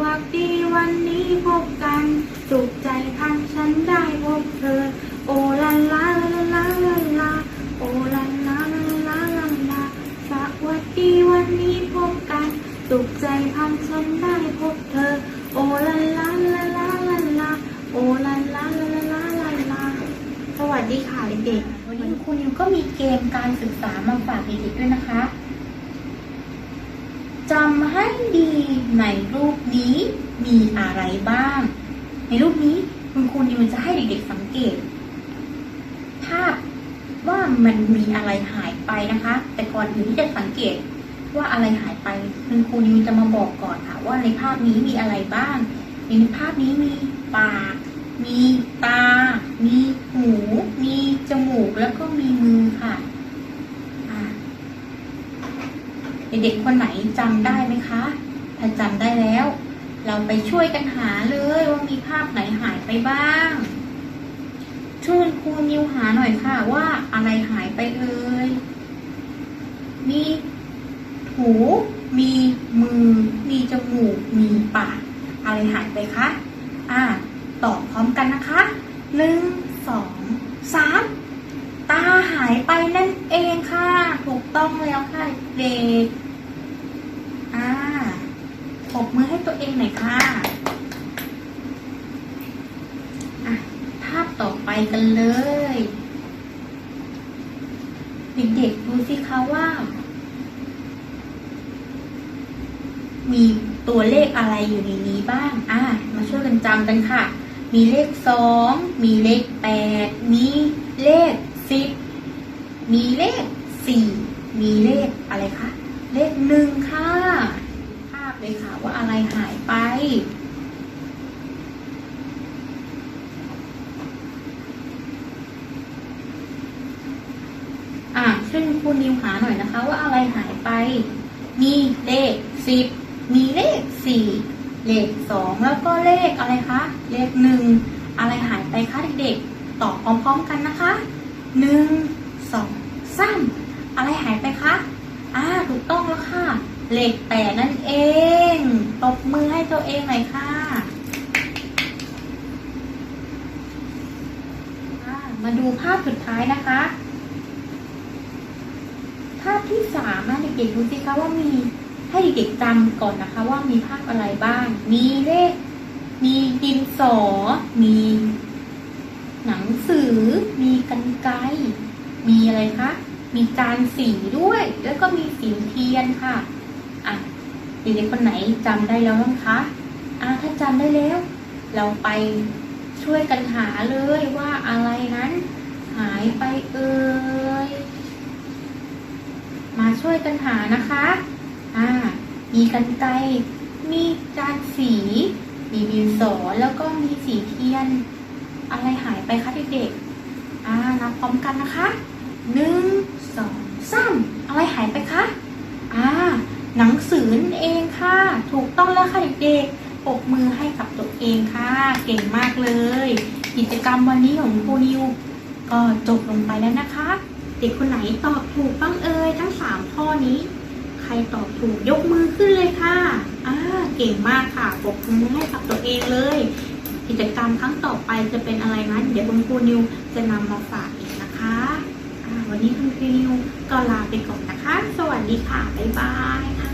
วัสดีวันนี้พบกันสุขใจพันฉันได้พบเธอ โอลาลาลาลาลาลาโอลาลาลาลาลาลาสวัสดีวันนี้พบกันสุขใจพันฉันได้พบเธอ โอลาลาลาลาลาลาโอลาลาลาลาลาลาสวัสดีค่ะเด็กๆวันนี้คุณนิวก็มีเกมการศึกษามาฝากเด็กๆด้วยนะคะ จำให้ดีในรูปนี้มีอะไรบ้าง ในรูปนี้คุณครูนิวจะให้เด็กๆสังเกต ภาพว่ามันมีอะไรหายไปนะคะ แต่ก่อนอื่นที่จะสังเกตว่าอะไรหายไปคุณครูนิวจะมาบอกก่อนค่ะ ว่าในภาพนี้มีอะไรบ้าง ในภาพนี้มีปาก มีตา มีหู มีจมูกแล้วก็มีมือค่ะอะ เด็กๆคนไหนจำได้ไหมคะ ถ้าจำได้แล้ว เราไปช่วยกันหาเลยว่ามีภาพไหนหายไปบ้างช่วยครูนิวหาหน่อยค่ะว่าอะไรหายไปเอ่ยมีหูมีมือ มีจมูก มีปาก อะไรหายไปคะ อ่า ตอบพร้อมกันนะคะหนึ่งสองสามตาหายไปนั่นเองค่ะ ถูกต้องแล้วค่ะเด็ก มือให้ตัวเองหน่อยค่ะอะภาพต่อไปกันเลย เด็กๆดูสิคะว่า มีตัวเลขอะไรอยู่ในนี้บ้าง อะ มาช่วยกันจำกันค่ะ มีเลขสอง มีเลขแปด มีเลขสิบ มีเลขสี่ มีเลขอะไรคะ เลขหนึ่งค่ะ ภาพเลยค่ะว่า อะไรหายไป อะช่วยคุณนิวหาหน่อยนะคะ ว่าอะไรหายไป มีเลขสิบมีเลขสี่เลขสองแล้วก็เลขอะไรคะ เลขหนึ่งอะไรหายไปคะเด็กๆตอบพร้อมๆกันนะคะหนึ่งสองสามอะไรหายไปคะอ่าถูกต้องแล้วค่ะ เลขแปดนั่นเอง ตบมือให้ตัวเองหน่อยค่ะมาดูภาพสุดท้ายนะคะ ภาพที่สามนะเด็กๆดูสิคะว่ามีให้เด็กๆจำก่อนนะคะ ว่ามีภาพอะไรบ้าง มีเลข มีดินสอ มี หนังสือ มีกันไกมีอะไรคะ มีจานสีด้วย แล้วก็มีสีเทียนค่ะ เด็กคนไหนจำได้แล้วบ้างคะอะถ้าจำได้แล้ว เราไปช่วยกันหาเลยว่าอะไรนั้น หายไปเอ่ยมาช่วยกันหานะคะอ่ามีกันไกมีจานสี มีดินสอแล้วก็มีสีเทียน อะไรหายไปคะเด็กๆอ่านับพร้อมกันนะคะหนึ่งสองสามอะไรหายไปคะอ่า หนังสือนั่นเองค่ะ ถูกต้องแล้วค่ะเด็กๆปรบมือให้กับตัวเองค่ะ เก่งมากเลย กิจกรรมวันนี้ของครูนิวก็จบลงไปแล้วนะคะ เด็กคนไหนตอบถูกบ้างเอ่ยทั้งสามข้อนี้ ใครตอบถูกยกมือขึ้นเลยค่ะอ่าเก่งมากค่ะปรบมือให้กับตัวเองเลย กิจกรรมครั้งต่อไปจะเป็นอะไรนั้นเดี๋ยวคุณครูนิวจะนำมาฝากอีกนะคะ วันนี้คุณคีนิวก็ลาไปก่อนนะคะ สวัสดีค่ะ บ๊ายบายค่ะ